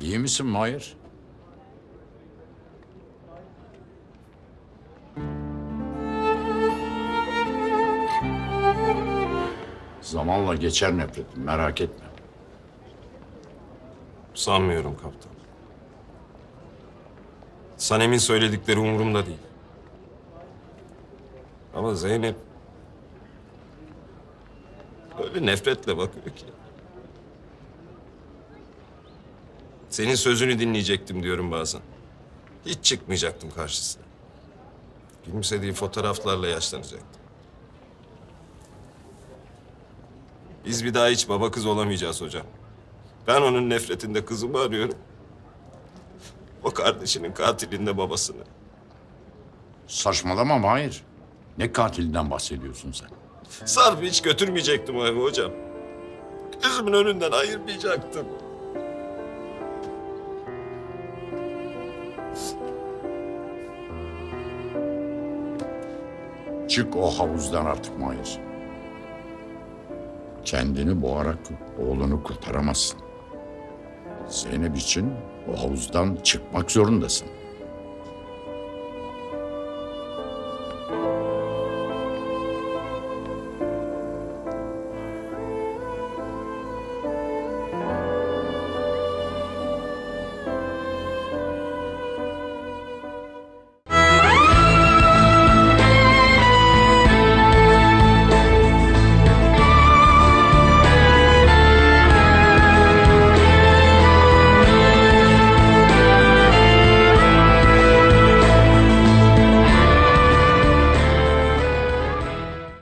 İyi misin Mahir? Zamanla geçer nefretim, merak etme. Sanmıyorum kaptan. Sanem'in söyledikleri umurumda değil. Ama Zeynep öyle nefretle bakıyor ki. Senin sözünü dinleyecektim diyorum bazen. Hiç çıkmayacaktım karşısına. Gülümsediği fotoğraflarla yaşlanacaktım. Biz bir daha hiç baba kız olamayacağız hocam. Ben onun nefretinde kızımı arıyorum. O kardeşinin katilinde babasını. Saçmalama Mahir. Ne katilinden bahsediyorsun sen? Sarp'ı hiç götürmeyecektim o eve hocam. Gözümün önünden ayırmayacaktım. Çık o havuzdan artık Mahir. Kendini boğarak oğlunu kurtaramazsın. Zeynep için o havuzdan çıkmak zorundasın.